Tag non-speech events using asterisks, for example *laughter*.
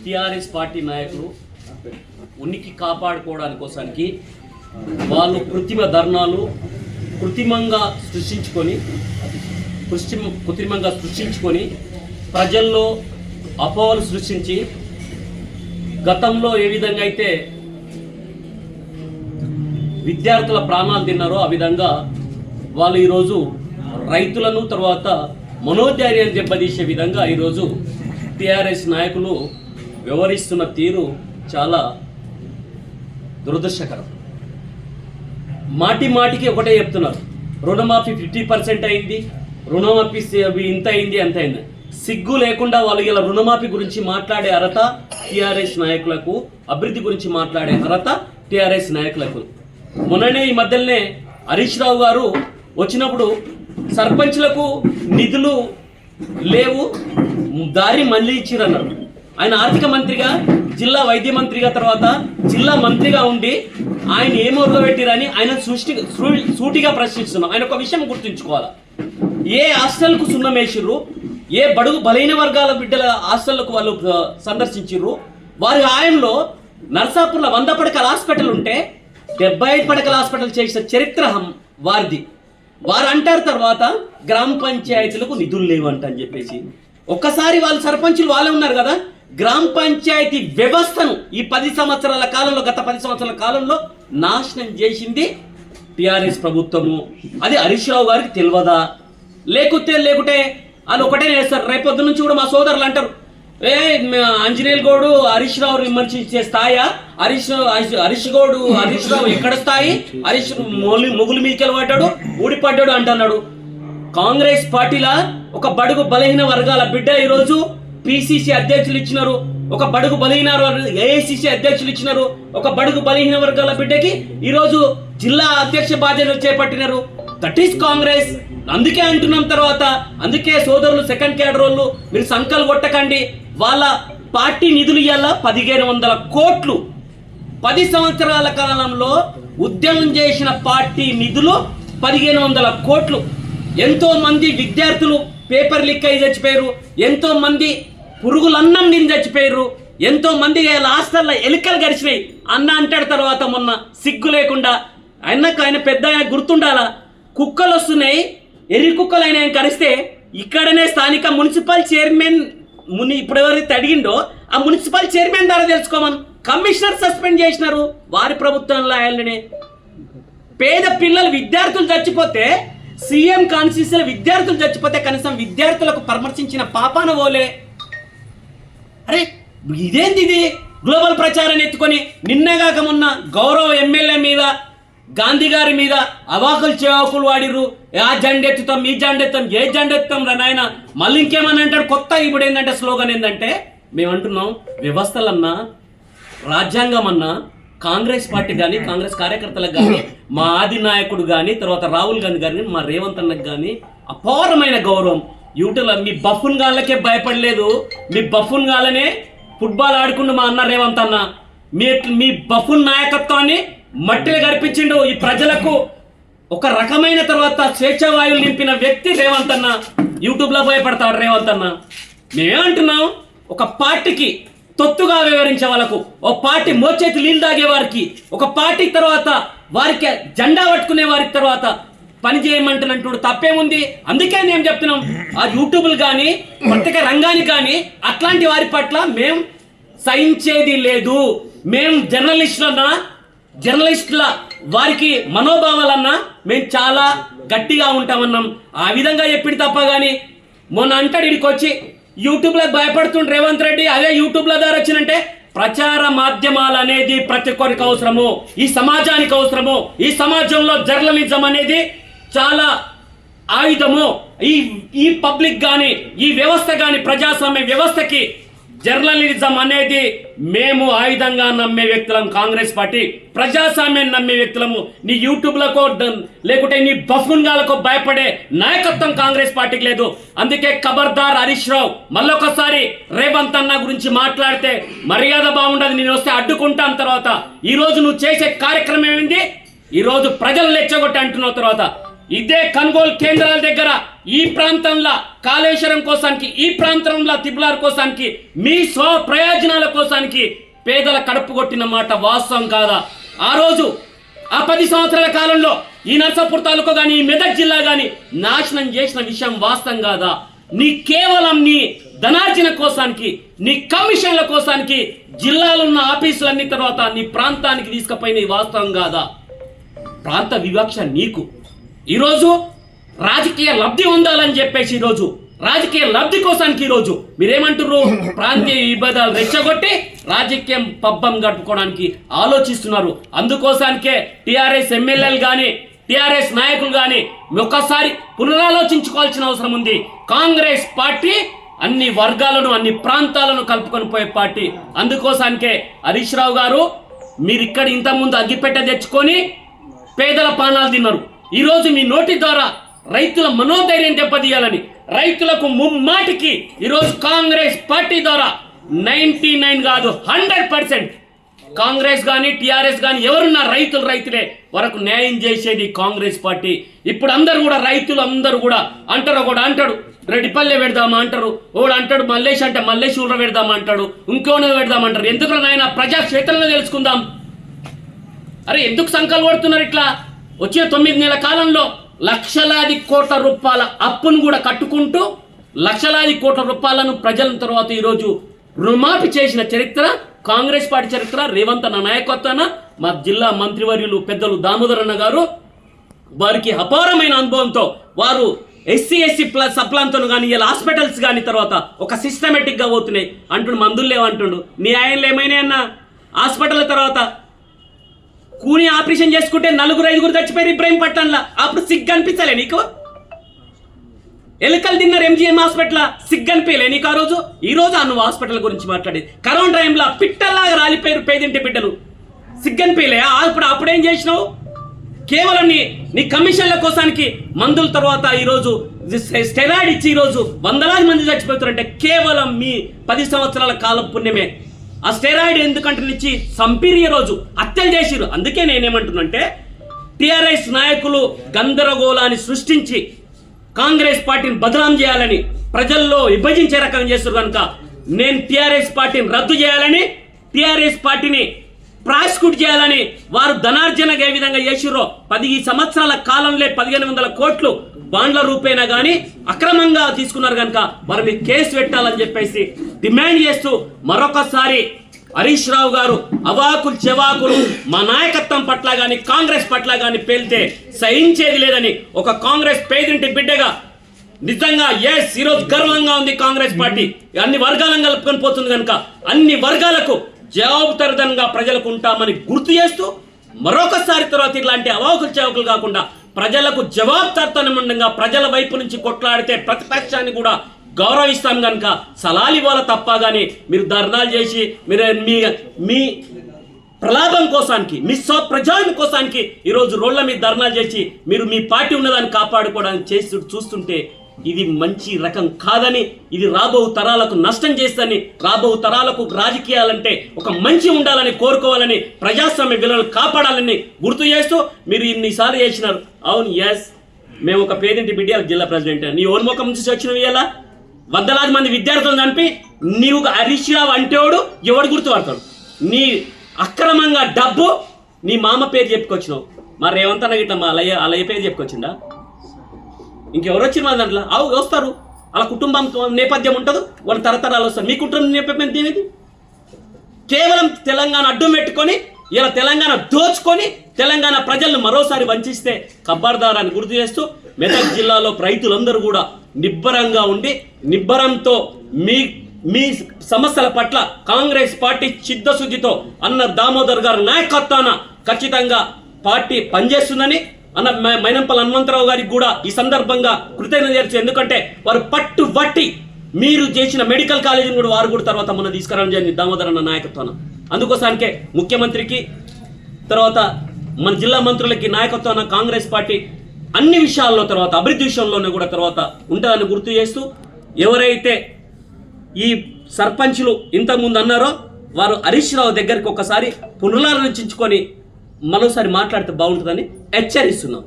TRS party నాయకులు ఉనికి కాపాడుకోవడానికి కోసానికి వాళ్ళు కృత్రిమ ధర్నాలు కృత్రిమంగా సృష్టించుకొని కృత్రిమ కృత్రిమంగా సృష్టించుకొని ప్రజల్లో అపోహలు సృష్టించి గతంలో ఏ విధంగా అయితే విద్యార్థుల ప్రాణాలు తిన్నారో ఆ విధంగా వాళ్ళు ఈరోజు రైతులను తర్వాత మనోధైర్యాన్ని దెబ్బతీసే విధంగా ఈరోజు టిఆర్ఎస్ నాయకులు వ్యవహరిస్తున్న తీరు చాలా దురదృష్టకరం. మాటి మాటికి ఒకటే చెప్తున్నారు. రుణమాఫీ ఫిఫ్టీ పర్సెంట్ అయింది రుణమాఫీ అవి ఇంత అయింది అంత అయింది. సిగ్గు లేకుండా వాళ్ళు ఇలా రుణమాఫీ గురించి మాట్లాడే అర్హత టిఆర్ఎస్ నాయకులకు అభివృద్ధి గురించి మాట్లాడే అర్హత టిఆర్ఎస్ నాయకులకు. మొన్ననే ఈ మధ్యలోనే హరీష్ రావు గారు వచ్చినప్పుడు సర్పంచ్లకు నిధులు లేవు దారి మళ్ళీ ఇచ్చిరన్నారు. ఆయన ఆర్థిక మంత్రిగా జిల్లా వైద్య మంత్రిగా తర్వాత జిల్లా మంత్రిగా ఉండి ఆయన ఏం పెట్టిరని ఆయన సృష్టి సూ- సూటిగా ప్రశ్నిస్తున్నాం. ఆయన ఒక విషయం గుర్తుంచుకోవాలి? ఏ హాస్టల్కు సున్నం వేసిర్రు? ఏ బడుగు బలైన వర్గాల బిడ్డల హాస్టళ్ళకు వాళ్ళు సందర్శించిర్రు? వారి ఆయంలో నర్సాపూర్లో వంద పడకల హాస్పిటల్ ఉంటే డెబ్బై ఐదు పడకల హాస్పిటల్ చేసిన చరిత్ర హం- వారిది. వారు అంటారు తర్వాత గ్రామ పంచాయతీలకు నిధులు లేవంట అని చెప్పేసి. ఒక్కసారి వాళ్ళు సర్పంచులు వాళ్ళే ఉన్నారు కదా? గ్రామ పంచాయతీ వ్యవస్థను ఈ పది సంవత్సరాల కాలంలో గత పది సంవత్సరాల కాలంలో నాశనం చేసింది టిఆర్ఎస్ ప్రభుత్వము. అది హరీష్ రావు గారికి తెలియదా లేకుంటే లేకుంటే వాళ్ళు ఒకటే చేస్తారు రేపొద్దు నుంచి కూడా మా సోదరులు అంటారు ఏ మ- గౌడు హరీష్ రావు విమర్శించే స్థాయా? హరీష్ హరీష్- గౌడు హరీష్ రావు ఎక్కడ స్థాయి? హరీష్ మొగులు మీకెళ్ళి పడ్డాడు ఊడిపడ్డాడు అంటున్నాడు. కాంగ్రెస్ పార్టీలా ఒక బడుగు బలహీన వర్గాల బిడ్డ ఈరోజు పిసిసి అధ్యక్షులు ఇచ్చినారు ఒక బడుగు బలహీన ఏఐసిసి అధ్యక్షులు ఇచ్చినారు ఒక బడుగు బలహీన వర్గాల బిడ్డకి ఈరోజు జిల్లా అధ్యక్ష బాధ్యతలు చేపట్టినారు. దట్ ఈస్ కాంగ్రెస్ అందుకే అంటున్నాం తర్వాత అందుకే సోదరులు సెకండ్ క్యాడర్ వాళ్ళు మీరు సంకలు కొట్టకండి. వాళ్ళ పార్టీ నిధులు ఇవ్వాల పదిహేను వందల కోట్లు. పది సంవత్సరాల కాలంలో ఉద్యమం చేసిన పార్టీ నిధులు పదిహేను వందల కోట్లు. ఎంతో మంది విద్యార్థులు పేపర్ లీక్ అయి చచ్చిపోయారు. ఎంతో మంది పురుగులన్నం తిని చచ్చిపోయారు. ఎంతో మంది హాస్టల్లో ఎలుకలు గడిచినాయి. అన్న అంటాడు తర్వాత మొన్న సిగ్గు లేకుండా. ఆయనకు ఆయన పెద్ద ఆయన గుర్తుండాలా? కుక్కలు వస్తున్నాయి. ఎర్రి కుక్కలు ఆయన ఆయన కరిస్తే ఇక్కడనే స్థానిక మున్సిపల్ చైర్మన్ ముని ఇప్పుడు ఎవరైతే అడిగిండో ఆ మున్సిపల్ చైర్మన్ ద్వారా తెలుసుకోమని. కమిషనర్ సస్పెండ్ చేసినారు. వారి ప్రభుత్వంలో ఆయననే. పేద పిల్లలు విద్యార్థులు చచ్చిపోతే సీఎం కాన్స్టిట్యూన్సీలో విద్యార్థులు చచ్చిపోతే కనీసం విద్యార్థులకు పరామర్శించిన పాపాన ఓలే. అరే ఇదేంది ఇది? గ్లోబల్ ప్రచారాన్ని ఎత్తుకొని నిన్నగాక మొన్న గౌరవ ఎమ్మెల్యే మీద గాంధీ గారి మీద అవాకులు చేవాకులు వాడిర్రు. ఆ జెండెత్తుతాం ఈ జెండెత్తాం ఏ జెండెత్తాం రా నాయన? మళ్ళీ ఇంకేమని అంటారు కొత్త ఇప్పుడు ఏంటంటే స్లోగన్ ఏంటంటే మేము అంటున్నాం వ్యవస్థలన్నా రాజ్యాంగం అన్నా కాంగ్రెస్ పార్టీ కానీ కాంగ్రెస్ కార్యకర్తలకు కానీ మా ఆది నాయకుడు కానీ తర్వాత రాహుల్ గాంధీ గారిని మా రేవంత్ అన్నకు కానీ అపారమైన గౌరవం. యూట్యూబ్లో మీ బఫున్ గాళ్ళకే భయపడలేదు. మీ బఫున్ గాళ్ళనే ఫుట్బాల్ ఆడుకుంటూ మా అన్న రేవంత్ అన్న. మీ మీ బఫున్ నాయకత్వాన్ని మట్టిలో గడిపించిండు ఈ ప్రజలకు. ఒక రకమైన తర్వాత స్వేచ్ఛావాయువులు నింపిన వ్యక్తి రేవంత్ అన్న. యూట్యూబ్లో భయపడతాడు రేవంత్ అన్న. మేమేమంటున్నాం ఒక పార్టీకి తొత్తుగా వివరించే వాళ్ళకు ఒక పార్టీ మోచేతి నీళ్ళు తాగే వారికి ఒక పార్టీ తర్వాత వారికి జెండా పట్టుకునే వారికి తర్వాత పని చేయమంటున్నట్టు తప్పేముంది? అందుకే నేను చెప్తున్నాం. ఆ యూట్యూబ్లు కానీ ప్రత్యేక రంగానికి కానీ అట్లాంటి వారి పట్ల మేం సహించేది లేదు. మేము జర్నలిస్టులన్నా జర్నలిస్టుల వారికి మనోభావాలన్నా మేము చాలా గట్టిగా ఉంటామన్నాం. ఆ విధంగా చెప్పింది తప్ప కానీ మొన్న అంటాడు ఇడికి వచ్చి యూట్యూబ్లో భయపడుతుండ్రు రేవంత్ రెడ్డి. అదే యూట్యూబ్ల ద్వారా వచ్చినంటే ప్రచార మాధ్యమాలు అనేది ప్రతి ఒక్కరికి అవసరము. ఈ సమాజానికి అవసరము. ఈ సమాజంలో జర్నలిజం అనేది చాలా ఆయుధము. ఈ ఈ పబ్లిక్ కానీ ఈ వ్యవస్థ కానీ ప్రజాస్వామ్య వ్యవస్థకి జర్నలిజం అనేది మేము ఆయుధంగా నమ్మే వ్యక్తులం కాంగ్రెస్ పార్టీ ప్రజాస్వామ్యాన్ని నమ్మే వ్యక్తులము. నీ యూట్యూబ్లకో లేకుంటే నీ బఫున్గాలకో భయపడే నాయకత్వం కాంగ్రెస్ పార్టీకి లేదు. అందుకే ఖబర్దార్ హరీష్ రావు మళ్ళొకసారి రేవంత్ అన్న గురించి మాట్లాడితే మర్యాద బాగుండదు నేను వస్తే అడ్డుకుంటాను తర్వాత. ఈ రోజు నువ్వు చేసే కార్యక్రమం ఏమింది? ఈ రోజు ప్రజలు లెచ్చగొట్టి అంటున్న తర్వాత. ఇదే కనుగోలు కేంద్రాల దగ్గర ఈ ప్రాంతంలో కాళేశ్వరం కోసానికి ఈ ప్రాంతంలో తిబులార్ కోసానికి మీ స్వ ప్రయోజనాల కోసానికి పేదల కడుపు కొట్టిన మాట వాస్తవం కాదా? ఆ రోజు ఆ పది సంవత్సరాల కాలంలో ఈ నర్సాపూర్ తాలూకా కానీ ఈ మెదక్ జిల్లా కానీ నాశనం చేసిన విషయం వాస్తవం కాదా? నీ కేవలం నీ ధనార్జన కోసానికి నీ కమిషన్ల కోసానికి జిల్లాలో ఉన్న ఆఫీసులన్నీ తర్వాత నీ ప్రాంతానికి తీసుకుపోయిన వాస్తవం కాదా? ప్రాంత వివక్ష నీకు. ఈరోజు రాజకీయ లబ్ధి పొందాలని చెప్పేసి ఈరోజు రాజకీయ లబ్ధి కోసానికి ఈరోజు మీరేమంటారు *laughs* ప్రాంతీయ విభేదాలు రెచ్చగొట్టి రాజకీయం పబ్బం గడుపుకోవడానికి ఆలోచిస్తున్నారు. అందుకోసానికే టిఆర్ఎస్ ఎమ్మెల్యేలు కానీ టిఆర్ఎస్ నాయకులు కానీ ఒక్కసారి పునరాలోచించుకోవాల్సిన అవసరం ఉంది. కాంగ్రెస్ పార్టీ అన్ని వర్గాలను అన్ని ప్రాంతాలను కలుపుకొని పోయే పార్టీ. అందుకోసానికే హరీష్ రావు గారు మీరు ఇక్కడ ఇంతకుముందు అగ్గిపెట్ట తెచ్చుకొని పేదల పానాలు తిన్నారు. ఈరోజు మీ నోటి ద్వారా రైతుల మనోధైర్యం దెబ్బతీయాలని రైతులకు ముమ్మాటికి ఈరోజు కాంగ్రెస్ పార్టీ ద్వారా నైన్టీ నైన్ కాదు హండ్రెడ్ పర్సెంట్ కాంగ్రెస్ కానీ టీఆర్ఎస్ కానీ ఎవరున్నా రైతులు రైతులే వరకు న్యాయం చేసేది కాంగ్రెస్ పార్టీ. ఇప్పుడు అందరు కూడా రైతులు అందరూ కూడా అంటారు ఒకడు అంటాడు రెడ్డిపల్లె పెడదామా? అంటారు. ఓడు అంటాడు మల్లేష్ అంటే మల్లేష్ ఊళ్ళో పెడదామా? అంటాడు. ఇంకోనే పెడదామంటారు ఎందుకు నాయన? ప్రజాక్షేత్రంలో తెలుసుకుందాం. అరే ఎందుకు సంకల్పడుతున్నారు ఇట్లా? వచ్చే తొమ్మిది నెలల కాలంలో లక్షలాది కోట్ల రూపాయల అప్పును కూడా కట్టుకుంటూ లక్షలాది కోట్ల రూపాయలను ప్రజల తర్వాత ఈరోజు రుణమాఫీ చేసిన చరిత్ర కాంగ్రెస్ పార్టీ చరిత్ర రేవంత్ అన్న నాయకత్వాన మా జిల్లా మంత్రివర్యులు పెద్దలు దామోదరన్న గారు వారికి అపారమైన అనుభవంతో వారు ఎస్సీ ఎస్సీ ప్లస్ సప్లాంతో కానీ ఇలా హాస్పిటల్స్ కానీ తర్వాత ఒక సిస్టమేటిక్గా పోతున్నాయి. అంటుండు మందులు లేవంటుండు. నీ ఆయనలు ఏమైనా అన్న. హాస్పిటల్ తర్వాత కూని ఆపరేషన్ చేసుకుంటే నలుగురు ఐదుగురు చచ్చిపోయారు ఇబ్రాహిం పట్టణంలో. అప్పుడు సిగ్గు అనిపించలే నీకు? ఎలుకలు తిన్నారు ఎంజిఎం హాస్పిటల్ సిగ్గు అనిపించలే నీకు ఆ రోజు? ఈ రోజు ఆ నువ్వు హాస్పిటల్ గురించి మాట్లాడేది. కరోనా టైంలో పిట్టల్లాగా రాలిపోయారు పేదింటి బిడ్డలు. సిగ్గు అనిపించలే అప్పుడు అప్పుడేం చేసినావు? కేవలం నీ నీ కమిషన్ల కోసానికి మందుల తర్వాత ఈరోజు స్టెరాయిడ్ ఇచ్చి ఈరోజు వందలాది మంది చచ్చిపోతారంటే కేవలం మీ పది సంవత్సరాల కాలం పుణ్యమే ఆ స్టెరాయిడ్ ఎందుకంటే ఇచ్చి సంపీరియ రోజు హత్యలు చేసిరు అందుకే నేనేమంటున్నంటే టిఆర్ఎస్ నాయకులు గందరగోళాన్ని సృష్టించి కాంగ్రెస్ పార్టీని బదనాం చేయాలని ప్రజల్లో విభజించే రకం చేస్తారు కనుక నేను టిఆర్ఎస్ పార్టీని రద్దు చేయాలని టిఆర్ఎస్ పార్టీని ప్రాసిక్యూట్ చేయాలని వారు ధనార్జనగా ఏ విధంగా చేసిరో పది సంవత్సరాల కాలంలో పదిహేను వందల కోట్లు బాండ్ల రూపేనా కానీ అక్రమంగా తీసుకున్నారు కనుక వారి మీద కేసు పెట్టాలని చెప్పేసి డిమాండ్ చేస్తూ మరొకసారి హరీష్ రావు గారు అవాకులు చెవాకులు మా నాయకత్వం పట్ల కానీ కాంగ్రెస్ పట్ల కానీ పేలితే సహించేది లేదని ఒక కాంగ్రెస్ పేదింటి బిడ్డగా నిజంగా ఎస్ ఈరోజు గర్వంగా ఉంది కాంగ్రెస్ పార్టీ. అన్ని వర్గాలను కలుపుకొని పోతుంది కనుక అన్ని వర్గాలకు జవాబుదారితనంగా ప్రజలకు ఉంటామని గుర్తు చేస్తూ మరొకసారి తర్వాత ఇలాంటి అవాకులు చెవకులు కాకుండా ప్రజలకు జవాబుదారితనంగా ప్రజల వైపు నుంచి కొట్లాడితే ప్రతిపక్షాన్ని కూడా గౌరవిస్తాం కనుక సలాలు ఇవ్వాలి తప్ప కానీ మీరు ధర్నాలు చేసి మీరు మీ మీ ప్రలాభం కోసానికి మీ స్వప్రజాని కోసానికి ఈరోజు రోడ్ల మీద ధర్నాలు చేసి మీరు మీ పార్టీ ఉన్నదాన్ని కాపాడుకోవడానికి చేసి చూస్తుంటే ఇది మంచి రకం కాదని ఇది రాబో తరాలకు నష్టం చేస్తని రాబో తరాలకు రాజకీయాలంటే ఒక మంచి ఉండాలని కోరుకోవాలని ప్రజాస్వామ్య విలువలు కాపాడాలని గుర్తు చేస్తూ మీరు ఇన్నిసార్లు చేసినారు. అవును ఎస్ మేము ఒక పేదింటి బిడ్డ జిల్లా ప్రెసిడెంట్. నీ ఓన్ముఖం నుంచి వచ్చినవి ఎలా? వందలాది మంది విద్యార్థులను చంపి నీవు హరీష్రావు అంటేవాడు ఎవడు గుర్తుపడతాడు? నీ అక్రమంగా డబ్బు నీ మామ పేరు చెప్పుకొచ్చినావు. మరి రేవంత్ అన్న గిట్ల మా అలయ్య అలయ్య పేరు చెప్పుకొచ్చిండా? ఇంకెవరు వచ్చిన మా దాంట్లో? అవు వస్తారు. అలా కుటుంబం నేపథ్యం ఉంటుంది. వాళ్ళ తరతరాలు వస్తారు. మీ కుటుంబం నేపథ్యం దీనిది కేవలం తెలంగాణ అడ్డం పెట్టుకొని ఇలా తెలంగాణ దోచుకొని తెలంగాణ ప్రజలను మరోసారి వంచిస్తే కబ్బర్దారాన్ని గుర్తు చేస్తూ మెదక్ జిల్లాలో రైతులందరూ కూడా నిబ్బరంగా ఉండి నిబ్బరంతో మీ మీ సమస్యల పట్ల కాంగ్రెస్ పార్టీ చిత్తశుద్ధితో అన్న దామోదర్ గారి నాయకత్వాన ఖచ్చితంగా పార్టీ పనిచేస్తుందని అన్న మైనంపల్లి హనుమంతరావు గారికి కూడా ఈ సందర్భంగా కృతజ్ఞత చేర్చు ఎందుకంటే వారు పట్టు బట్టి మీరు చేసిన మెడికల్ కాలేజీని కూడా వారు కూడా తర్వాత మొన్న తీసుకురావడం జరిగింది దామోదర్ అన్న నాయకత్వాన. అందుకోసానికే ముఖ్యమంత్రికి తర్వాత మన జిల్లా మంత్రులకి నాయకత్వాన కాంగ్రెస్ పార్టీ అన్ని విషయాల్లో తర్వాత అభివృద్ధి విషయంలోనే కూడా తర్వాత ఉంటుందని గుర్తు చేస్తూ ఎవరైతే ఈ సర్పంచులు ఇంతకుముందు అన్నారో వారు హరీష్ రావు దగ్గరికి ఒకసారి పునరాలోచించుకొని మరోసారి మాట్లాడితే బాగుంటుందని హెచ్చరిస్తున్నాం.